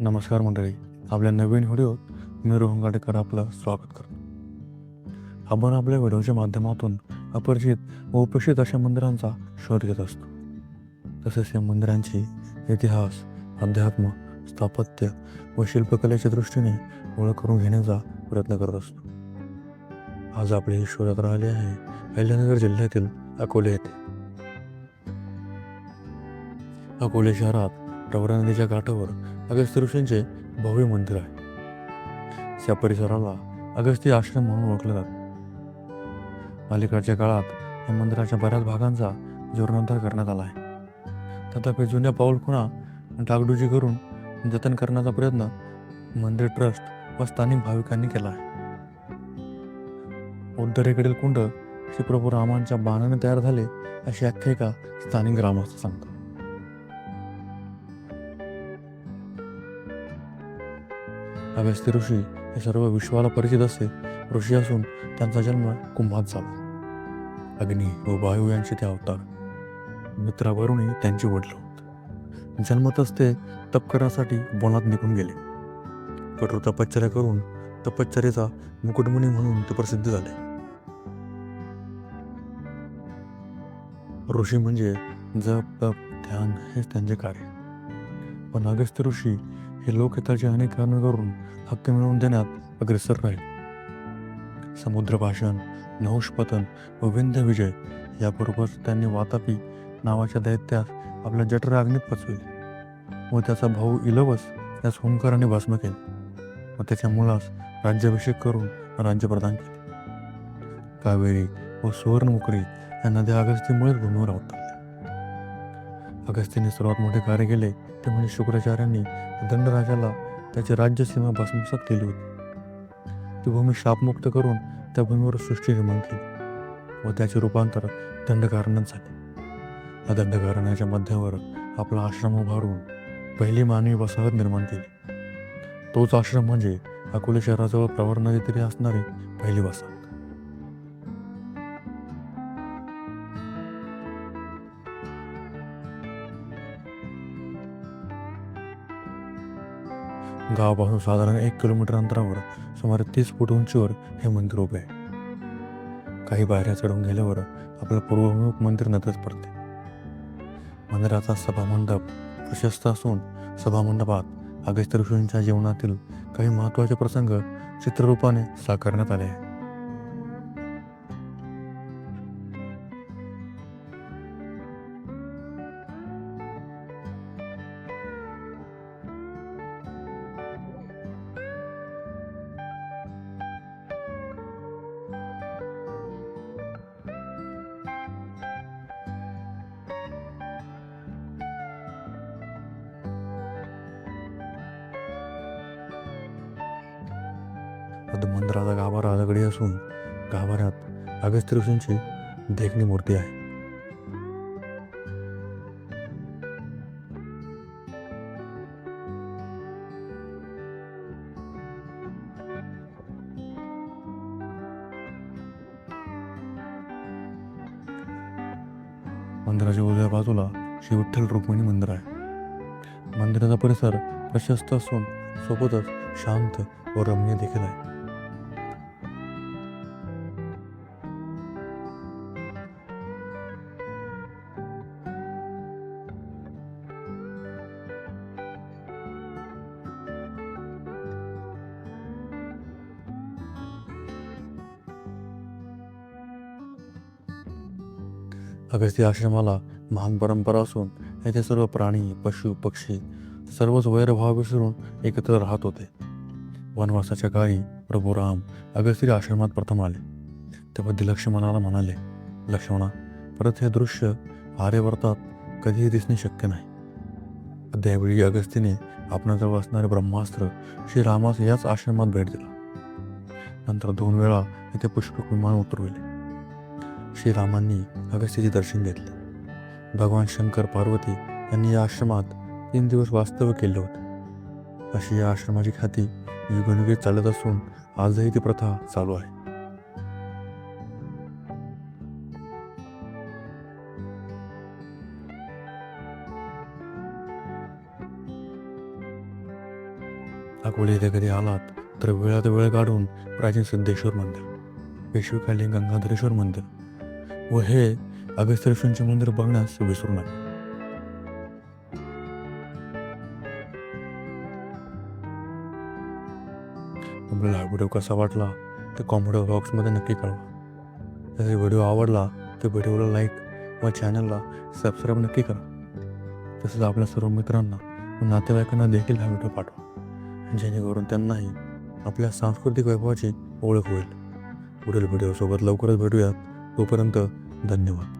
नमस्कार मंडळी. आपल्या नवीन व्हिडिओत मी रोहन गाडेकर आपलं स्वागत करतो. आपण आपल्या व्हिडिओच्या माध्यमातून अपरिचित व उपेक्षित अशा मंदिरांचा शोध घेत असतो. तसेच या मंदिरांची इतिहास अध्यात्म स्थापत्य व शिल्पकलेच्या दृष्टीने ओळख करून घेण्याचा प्रयत्न करत असतो. आज आपली ही शोधयात्रा आली आहे अहिल्यानगर जिल्ह्यातील अकोले येथे. अकोले शहरात प्रवरा नदीच्या काठावर अगस्त्य ऋषींचे भव्य मंदिर आहे. या परिसराला अगस्ती आश्रम म्हणून ओळखले जाते. अलीकडच्या काळात या मंदिराच्या बऱ्याच भागांचा जीर्णोद्धार करण्यात आला आहे. तथापि जुन्या पाऊलखुणा डागडुजी करून जतन करण्याचा प्रयत्न मंदिर ट्रस्ट व स्थानिक भाविकांनी केला आहे. उत्तरेकडील कुंड श्री प्रभू रामांच्या बाणाने तयार झाले अशी आख्यायिका स्थानिक ग्रामस्थ सांगतात. अगस्त्य ऋषी हे सर्व विश्वाला परिचित असे ऋषी असून त्यांचा जन्म कुंभात झाला. अग्नी व वायू यांचे ते अवतार. मित्रावरूनही त्यांचे वडील होत. जन्मतच ते तप करण्यासाठी वनात निघून गेले. कठोर तपश्चर्या करून तपश्चर्याचा मुकुटमुनी म्हणून ते प्रसिद्ध झाले. ऋषी म्हणजे जप तप ध्यान हेच त्यांचे कार्य. पण अगस्त्य ऋषी हे लोकहिताचे अनेक कारण करून हक्क मिळवून देण्यात अग्रेसर राहील. समुद्र भाषण नहुषपतन व विंध्य विजय याबरोबर त्यांनी वातापी नावाच्या दैत्यास आपल्या जठर अग्नीत पचविले व त्याचा भाऊ इलवस यास हुंकाराने भस्म केले व त्याच्या मुलास राज्याभिषेक करून राज्यप्रदान केले. कावेरी व सुवर्णमुखरी या नद्या अगस्तीमुळेच भूमीवर आवतात अगस्तीने सर्वात मोठे कार्य केले ते म्हणजे शुक्राचार्यांनी दंडराजाला त्याची राज्यसीमा भस्मसात केली होती. ती भूमी शापमुक्त करून त्या भूमीवर सृष्टी निर्माण केली व त्याचे रूपांतर दंडकारणात झाले. या दंडकारणाच्या मध्यावर आपला आश्रम उभारून पहिली मानवी वसाहत निर्माण केली. तोच आश्रम म्हणजे अकोले शहराजवळ प्रवर नदीतरी असणारी पहिली वसाहत. गावापासून साधारण एक किलोमीटर अंतरावर सुमारे तीस फूट उंचीवर हे मंदिर उभे आहे. काही पायऱ्या चढून गेल्यावर आपलं पूर्वमुख मंदिर नजर पडते. मंदिराचा सभामंडप प्रशस्त असून सभामंडपात अगस्त्य ऋषींच्या जीवनातील काही महत्त्वाचे प्रसंग चित्ररूपाने साकारण्यात आले आहे मंदिराचा गाभारा दगडी असून गाभाऱ्यात अगस्त्य ऋषींची देखणी मूर्ती आहे. मंदिराच्या उजव्या बाजूला श्री विठ्ठल रुक्मिणी मंदिर आहे. मंदिराचा परिसर प्रशस्त असून सोबतच शांत व रम्य देखील आहे. अगस्ती आश्रमाला महान परंपरा असून येथे सर्व प्राणी पशु पक्षी सर्वच वैरभाव विसरून एकत्र राहत होते. वनवासाच्या काळी प्रभू राम अगस्ती आश्रमात प्रथम आले. तेव्हा ते लक्ष्मणाला म्हणाले लक्ष्मणा परत हे दृश्य आर्यवर्तात कधीही दिसणे शक्य नाही. त्यावेळी अगस्तीने आपणाजवळ असणारे ब्रह्मास्त्र श्री रामास याच आश्रमात भेट दिला. नंतर दोन वेळा येथे पुष्पक विमान उतरविले. श्रीरामांनी अगस्त्याचे दर्शन घेतले. भगवान शंकर पार्वती यांनी या आश्रमात तीन दिवस वास्तव्य केलं होतं. अशी या आश्रमाची ख्याती युगनुगे चालत असून आजही ती प्रथा चालू आहे. अकोले इथे कधी आलात तर वेळात वेळ काढून प्राचीन सिद्धेश्वर मंदिर पेशवेखाली गंगाधरेश्वर मंदिर व हे अगस्त्य मंदिर बघण्यास विसरू नका. तुम्हाला हा व्हिडिओ कसा वाटला ते कॉमेंट बॉक्समध्ये नक्की कळवा. जर व्हिडिओ आवडला तर व्हिडिओला लाईक व चॅनलला सबस्क्राईब नक्की करा. तसंच आपल्या सर्व मित्रांना व नातेवाईकांना देखील हा व्हिडिओ पाठवा. जेणेकरून त्यांनाही आपल्या सांस्कृतिक वैभवाची ओळख होईल. पुढील व्हिडिओसोबत लवकरच भेटूयात. तोपर्यंत धन्यवाद.